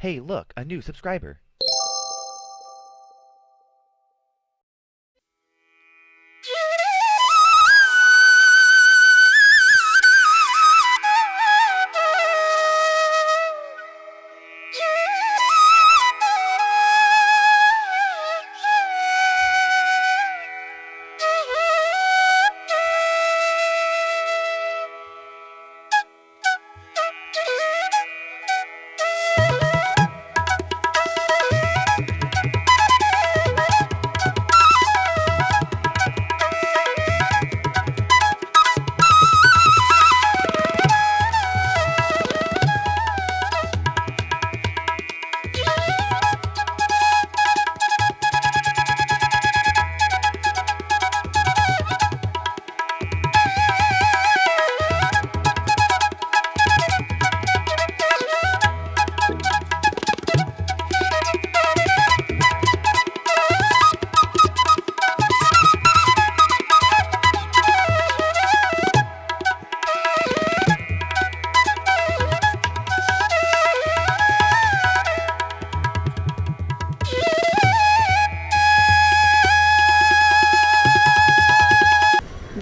Hey, look, a new subscriber.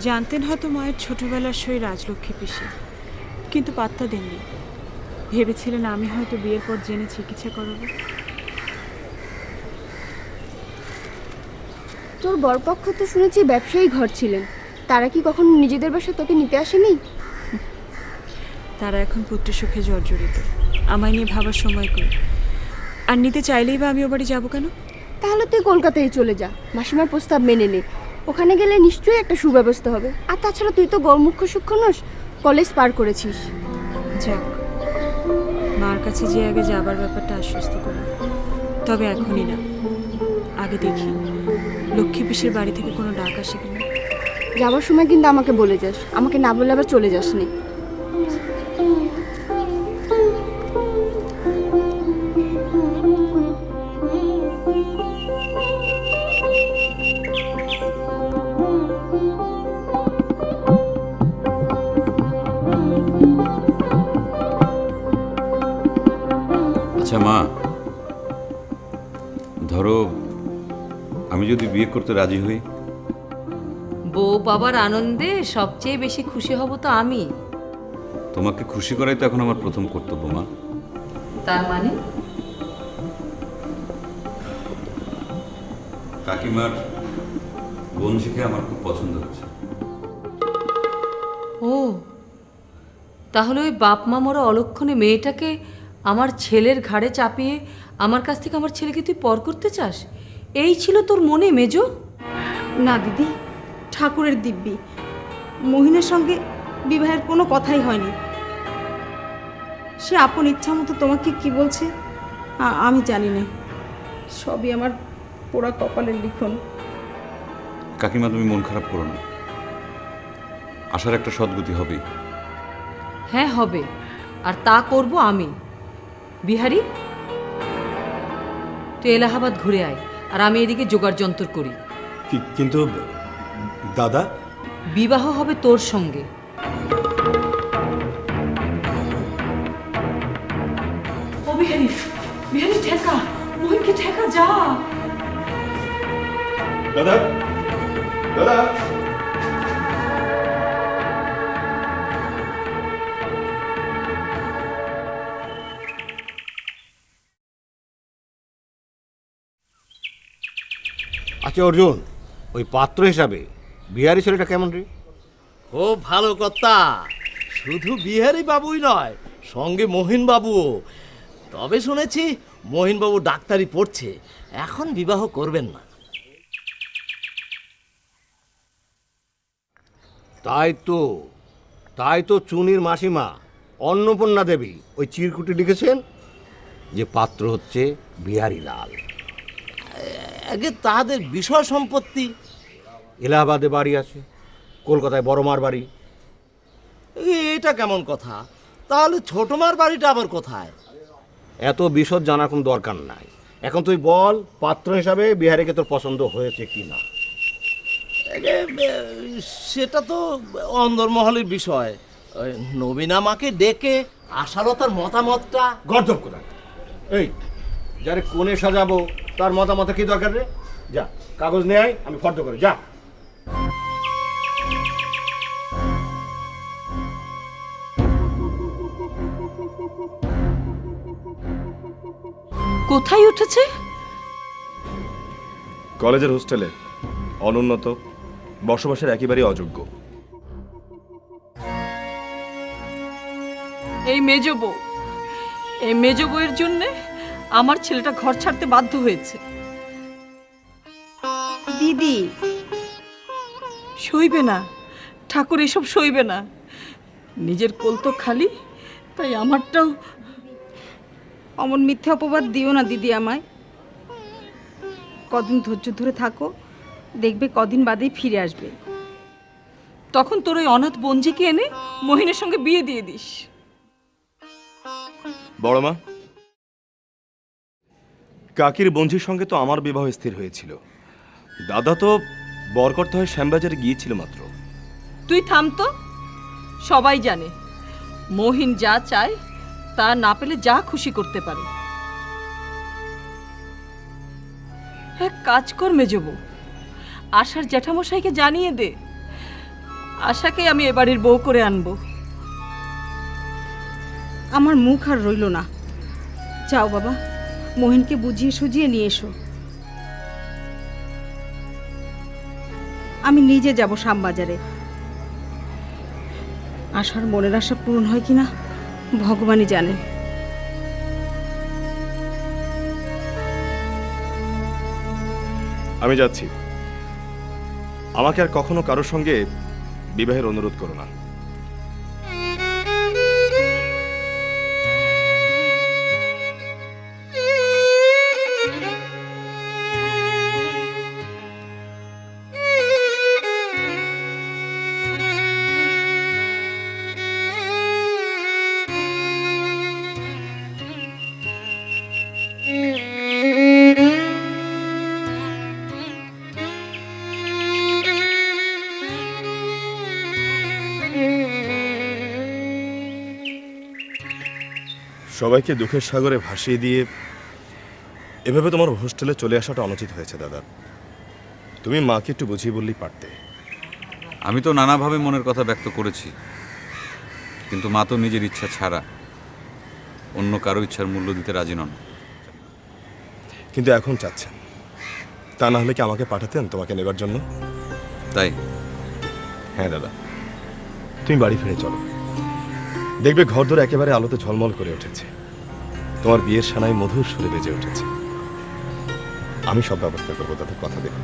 জানতেন হয়তো মায়ের ছোটবেলার সই রাজলক্ষ্মী পিসি কিন্তু পাত্তা দেননি। ভেবেছিলেন আমি হয়তো বিয়ের পর জেনে চিকিৎসা করাবো। তোর বরপক্ষ তো শুনেছি ব্যবসায়ী ঘর ছিলেন। তারা কি কখনো নিজেদের বাসায় তোকে নিতে আসেনি? তারা এখন পুত্র সুখে জর্জরিত। আমায় নিয়ে ভাবার সময় করি আর নিতে চাইলেই বা আমি ও বাড়ি যাব কেন? তাহলে তুই কলকাতায় চলে যা। মাসিমার প্রস্তাব মেনে নে। ওখানে গেলে নিশ্চয়ই একটা সুব্যবস্থা হবে। আর তাছাড়া তুই তো গরমুখ্য সূক্ষ্ম নস কলেজ পার করেছিস। যাক মার কাছে যে আগে যাবার ব্যাপারটা আশ্বস্ত করো তবে এখনই না আগে দেখি। লক্ষ্মী পিসের বাড়ি থেকে কোনো ডাক আসে কিনা? যাওয়ার সময় কিন্তু আমাকে বলে যাস আমাকে না বলে আবার চলে যাস নি বিয়ে করতে রাজি হই? বউ বাবার আনন্দে সবচেয়ে বেশি খুশি হব তো আমি। তোমাকে খুশি করাই তো এখন আমার প্রথম কর্তব্য মা। তার মানে? কাকিমার বোন শিখে আমার খুব পছন্দ হচ্ছে। ও তাহলে ওই বাপ মা মরা অলক্ষণে মেয়েটাকে আমার ছেলের ঘাড়ে চাপিয়ে আমার কাছ থেকে আমার ছেলেকে তুই পর করতে চাস? এই ছিল তোর মনে মেজো? না দিদি ঠাকুরের দিব্যি। মহিনের সঙ্গে বিবাহের কোনো কথাই হয়নি। সে আপন ইচ্ছা মতো তোমাকে কি বলছে আমি জানি না। সবই আমার পোড়া কপালের লিখন। কাকিমা তুমি মন খারাপ করো না। আসার একটা সদ্গতি হবে হ্যাঁ হবে। আর তা করব আমি। বিহারি তুই এলাহাবাদ ঘুরে আয়। আর আমি এদিকে জোগাড় যন্ত্র করি। কি- কিন্তু দাদা? বিবাহ হবে তোর সঙ্গে। ও বিহারি বিহারি ঠেকা। মোহিনকে ঠেকা যা। দাদা? দাদা? আচ্ছা অর্জুন ওই পাত্র হিসাবে বিহারি ছেলেটা কেমন রে? খুব ভালো কর্তা। শুধু বিহারি বাবুই নয় সঙ্গে মহিন বাবুও তবে শুনেছি মহিনবাবু ডাক্তারি পড়ছে এখন বিবাহ করবেন না। তাই তো তাই তো চুনির মাসিমা অন্নপূর্ণা দেবী ওই চিরকুটি লিখেছেন যে পাত্র হচ্ছে বিহারি লাল। আগে তাদের বিষয় সম্পত্তি। এলাহাবাদে বাড়ি আছে, কলকাতায় বড়মার বাড়ি। এটা কেমন কথা? তাহলে ছোটমার বাড়িটা আবার কোথায়? এত বিশদ জানার কোনো দরকার নাই। এখন তুই বল, পাত্র হিসাবে বিহারিকে তোর পছন্দ হয়েছে কি না সেটা তো অন্দরমহলের বিষয়। নবীনা মাকে ডেকে আশালতার মতামতটা গর্ধব কোথা এই, যারে কোণে সাজাবো তার মতামত কি দরকার রে? যা কাগজ নিয়ে আয় আমি ফর্দ করে যা। কোথায় উঠেছে? কলেজের হোস্টেলে অনুন্নত বসবাসের একেবারেই অযোগ্য। এই মেজ বউ এই মেজ বউয়ের জন্যে আমার ছেলেটা ঘর ছাড়তে বাধ্য হয়েছে। দিদি, সইবে না। ঠাকুর এসব সইবে না। নিজের কোল তো খালি, তাই আমারটাও অমন মিথ্যা অপবাদ দিও না দিদি আমায়। কদিন ধৈর্য ধরে থাকো, দেখবে কদিন বাদেই ফিরে আসবে। তখন তোর ওই অনাথ বঞ্জিকে এনে মহিনের সঙ্গে বিয়ে দিয়ে দিস। বড় মা কাকির বঞ্জির সঙ্গে তো আমার বিবাহ স্থির হয়েছিল। দাদা তো বরকর্তা হয়ে শ্যামবাজারে গিয়েছিল মাত্র। তুই থাম তো। সবাই জানে, মহিন যা চায় তা না পেলে যা খুশি করতে পারে। এক কাজ কর মেজবু আশার জ্যাঠামশাইকে জানিয়ে দে আশাকে আমি এবাড়ির বউ করে আনব। আমার মুখ আর রইল না। যাও বাবা। মোহিনকে বুঝিয়ে সুজিয়ে নিয়ে এসো। আমি নিজে যাব শ্যামবাজারে। আশার মনের আশা পূরণ হয় কিনা, ভগবানই জানেন আমি যাচ্ছি। আমাকে আর কখনো কারোর সঙ্গে বিবাহের অনুরোধ করো না। সবাইকে দুঃখের সাগরে ভাসিয়ে দিয়ে এভাবে তোমার হোস্টেলে চলে আসাটা অনুচিত হয়েছে দাদা। তুমি মাকে একটু বুঝিয়ে বললেই পারতে। আমি তো নানাভাবে মনের কথা ব্যক্ত করেছি কিন্তু মা তো নিজের ইচ্ছা ছাড়া অন্য কারও ইচ্ছার মূল্য দিতে রাজি নন। কিন্তু এখন চাচ্ছেন। তা না হলে কি আমাকে পাঠাতেন তোমাকে নেবার জন্য? তাই? হ্যাঁ দাদা। তুমি বাড়ি ফিরে চলো। দেখবে ঘরদোর একেবারে আলোতে ঝলমল করে উঠেছে। তোমার বিয়ের সানায় মধুর সুরে বেজে উঠেছে। আমি সব ব্যবস্থা করব তাদের কথা দেবে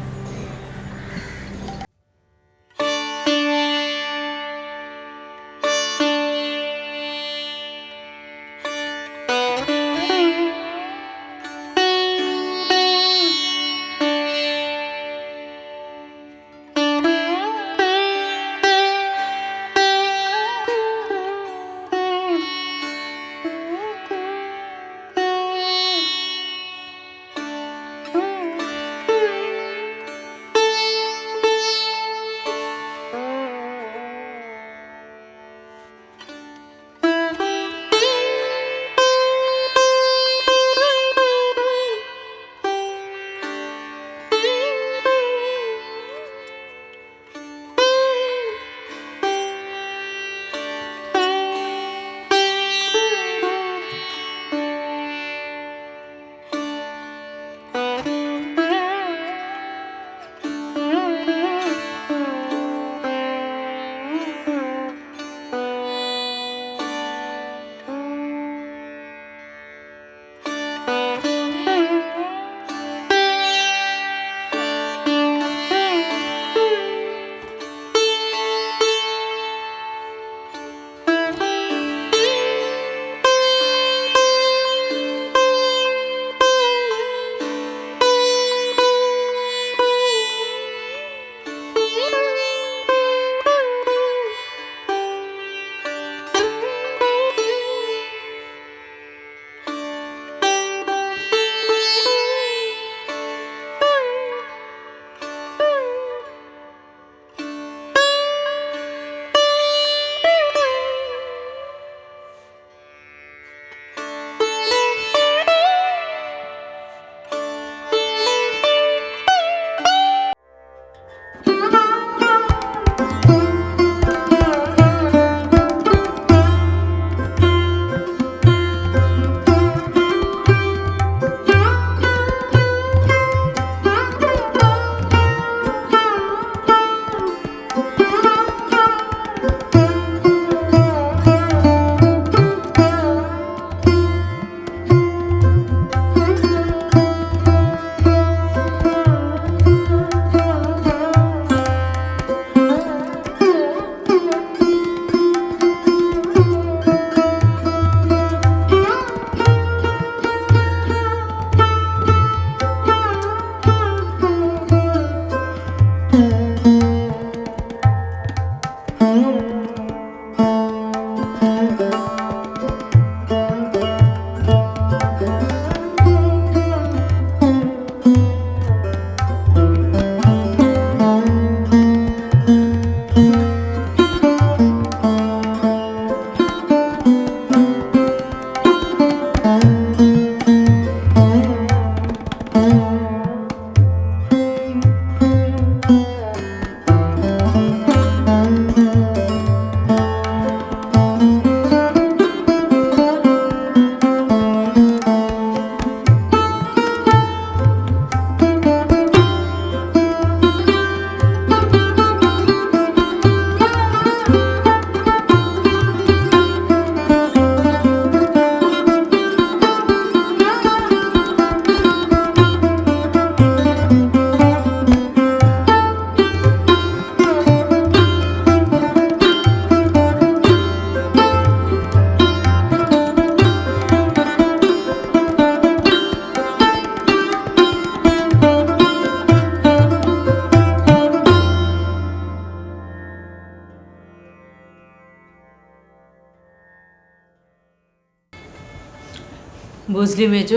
বুঝলি মেজ,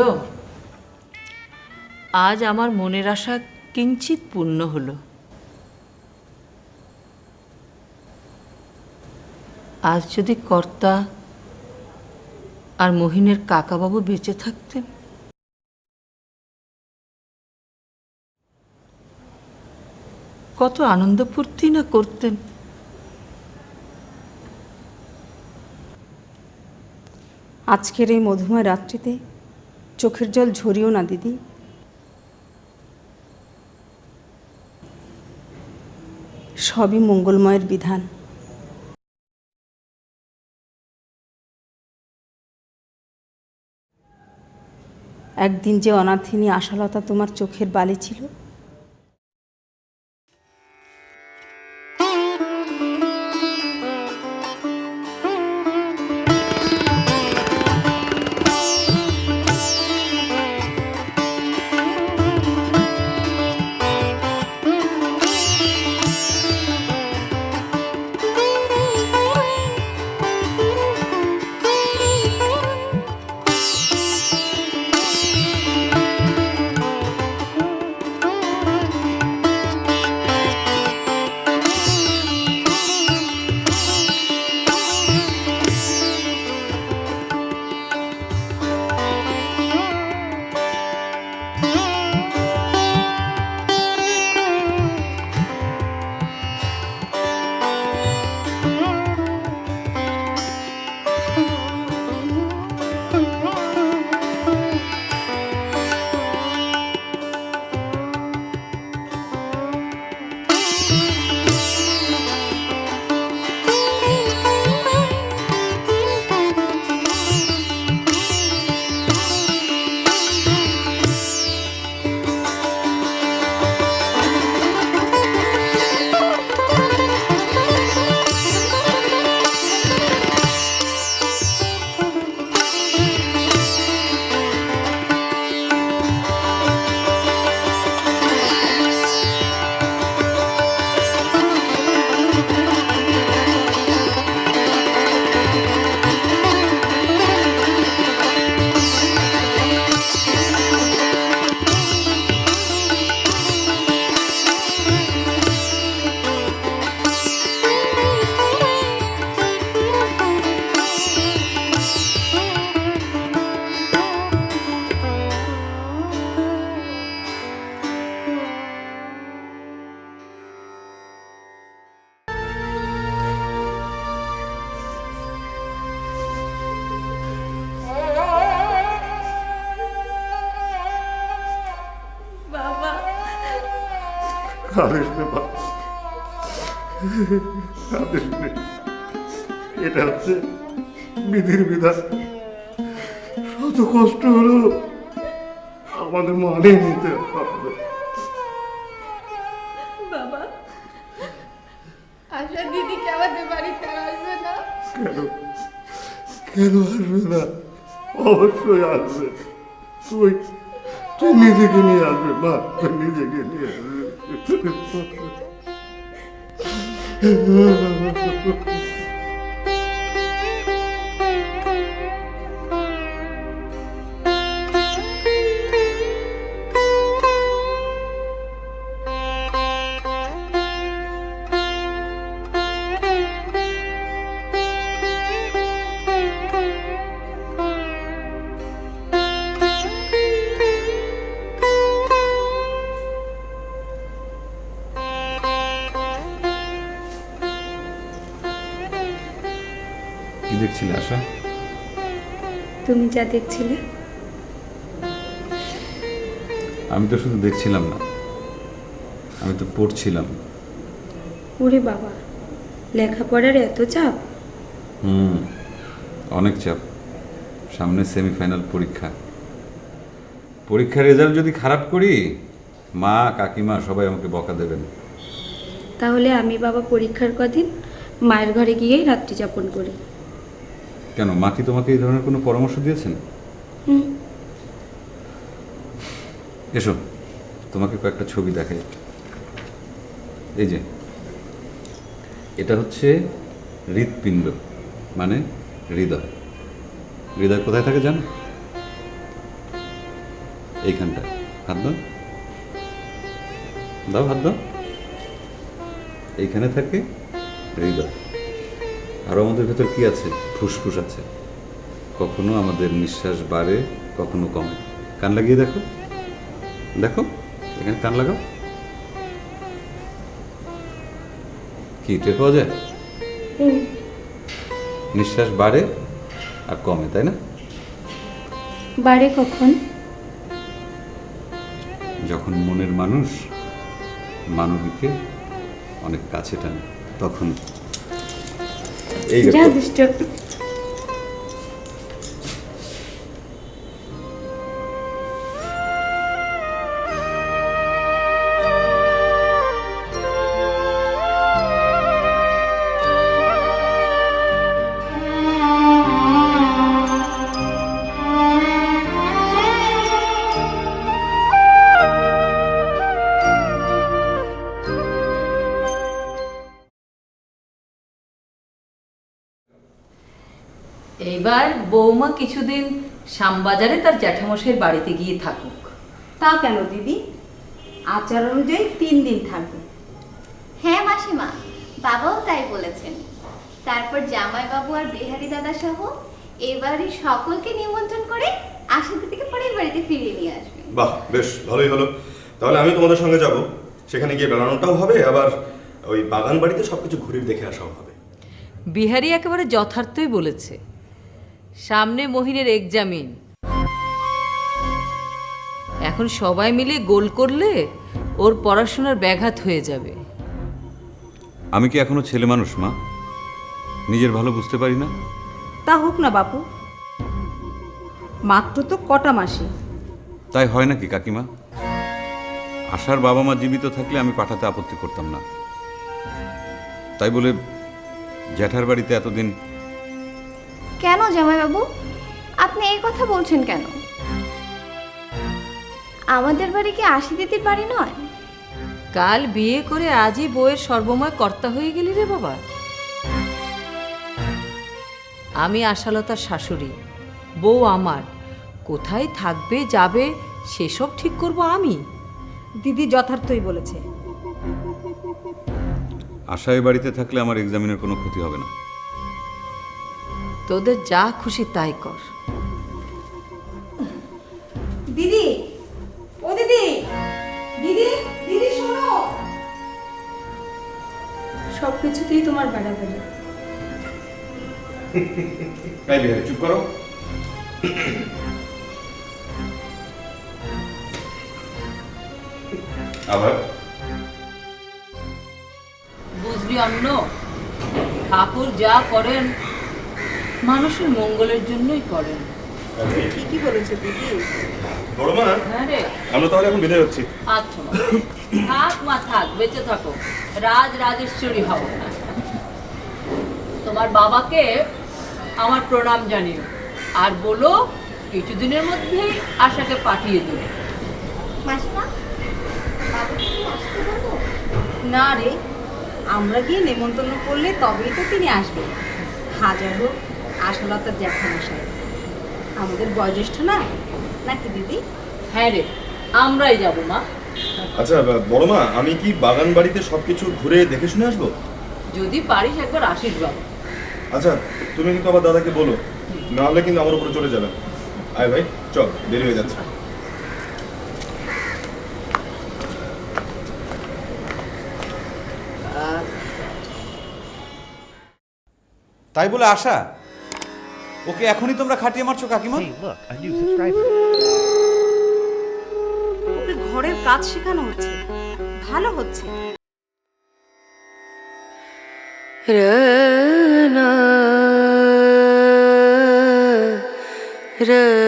আজ আমার মনের আশা কিঞ্চিত পূর্ণ হলো। আজ যদি কর্তা আর মহিনের কাকাবাবু বেঁচে থাকতেন? কত আনন্দ ফুর্তি না করতেন? আজকের এই মধুময় রাত্রিতে চোখের জল ঝরিও না, দিদি। সবই মঙ্গলময়ের বিধান। একদিন যে অনাথিনী আশালতা তোমার চোখের বালি ছিল কাঁদিস নে বাপ নে এটা হচ্ছে বিধির বিধান শত কষ্ট হলো আমাদের মানে নিতে হবে কেন? কেন আসবে অবশ্যই আসবে। তুই তুই নিজেকে নিয়ে আসবে, মা, তুই নিজেকে নিয়ে আসবে। Ha ha ha ha ha. যা দেখছিলে? আমি তো শুধু দেখছিলাম না আমি তো পড়ছিলাম। ওরে বাবা লেখাপড়ার এত চাপ? হুম অনেক চাপ। সামনে সেমিফাইনাল পরীক্ষা। পরীক্ষার রেজাল্ট যদি খারাপ করি মা কাকিমা সবাই আমাকে বকা দেবেন। তাহলে আমি বাবা পরীক্ষার কদিন মায়ের ঘরে গিয়েই রাত্রি যাপন করি। কেন? মা কি তোমাকে এই ধরনের কোনো পরামর্শ দিয়েছেন? এসো তোমাকে কয়েকটা ছবি দেখাই। এই যে এটা হচ্ছে হৃৎপিণ্ড মানে হৃদয়। হৃদয় কোথায় থাকে জানো? এইখানটা। হাত দাও দাও হাত দাও এইখানে থাকে হৃদয়। আর আমাদের ভেতর কি আছে? ফুসফুস আছে। কখনো আমাদের নিঃশ্বাস বাড়ে কখনো কমে। কান লাগিয়ে দেখো। দেখো এখানে কান লাগাও। কি টের পাওয়া যায়? নিঃশ্বাস বাড়ে আর কমে তাই না? বাড়ে কখন? যখন মনের মানুষ মানবীকে অনেক কাছে টানে তখন। এই যা দেখো বৌমা কিছুদিন শ্যামবাজারে তার জ্যাঠামশাইয়ের বাড়িতে গিয়ে থাকুক। তা কেন দিদি? আচার অনুযায়ী তিন দিন থাকবে হ্যাঁ মাসিমা বাবাও তাই বলেছেন। তারপর জামাইবাবু আর বিহারি দাদা সহ এবারে সকলকে নিমন্ত্রণ করে আশা দিদিকে পরের বাড়িতে ফিরিয়ে নিয়ে আসবে। বাহ বেশ ভালোই হলো। তাহলে আমি তোমাদের সঙ্গে যাব। সেখানে গিয়ে বেড়ানোটাও হবে আবার ওই বাগান বাড়িতে সবকিছু ঘুরে দেখে আসাও হবে। বিহারি একেবারে যথার্থই বলেছে। সামনে মহিনের এক্সামিন এখন সবাই মিলে গোল করলে ওর পড়াশোনার ব্যাঘাত হয়ে যাবে। আমি কি এখনও ছেলে মানুষ মা? নিজের ভালো বুঝতে পারি না? তা হোক না বাপু। মাত্র তো কটা মাসে। তাই হয় নাকি কাকিমা? আশার বাবা মা জীবিত থাকলে আমি পাঠাতে আপত্তি করতাম না। তাই বলে জ্যাঠার বাড়িতে এতদিন কেন জামাইবাবু? আপনি এই কথা বলছেন কেন? আমাদের বাড়ি কি আশি দিদির বাড়ি নয়? কাল বিয়ে করে আজই বউয়ের সর্বময় কর্তা হয়ে গেলি রে বাবা। আমি আশালতার শাশুড়ি বউ আমার। কোথায় থাকবে যাবে সেসব ঠিক করব আমি। দিদি যথার্থই বলেছে। আশা এ বাড়িতে থাকলে আমার এক্সামিনের কোনো ক্ষতি হবে না। তোদের যা খুশি তাই কর। দিদি ও দিদি দিদি দিদি শোনো। সব কিছুতেই তোমার বাড়াবাড়ি। তাই বিহারি চুপ করো। আবার? বুঝলি অন্য ঠাকুর যা করেন মানুষের মঙ্গলের জন্যই করেন। ঠিকই বলেছে দিদি। বড় মা হ্যাঁ আমরা তাহলে এখন বিদায় হচ্ছি। আচ্ছা থাক মা থাক বেঁচে থাকো। রাজ রাজেশ্বরী হব তোমার বাবাকে আমার প্রণাম জানিও। আর বলো কিছুদিনের মধ্যেই আশাকে পাঠিয়ে বলব না রে আমরা গিয়ে নেমন্তন্ন করলে তবেই তো তিনি আসবেন। হাজার হোক। আশালতার জ্যাঠামশাই। আমাদের বয়োজ্যেষ্ঠ না নাকি দিদি? হ্যাঁ রে আমরাই যাব মা। আচ্ছা বড় মা আমি কি বাগান বাড়িতে সবকিছু ঘুরে দেখে শুনে আসব? যদি পারিস একবার আসিস বাবা আচ্ছা তুমি কিন্তু আবার দাদাকে বলো। না হলে কিন্তু আমার উপরে চলে যাবে। আয় ভাই চল দেরি হয়ে যাচ্ছে। তাই বলে আশা? ওকে এখনই তোমরা খাটিয়ে মারছো কাকিমা? Hey, look, a new subscriber. ওকে ঘরের কাজ শেখানো হচ্ছে। ভালো হচ্ছে। রে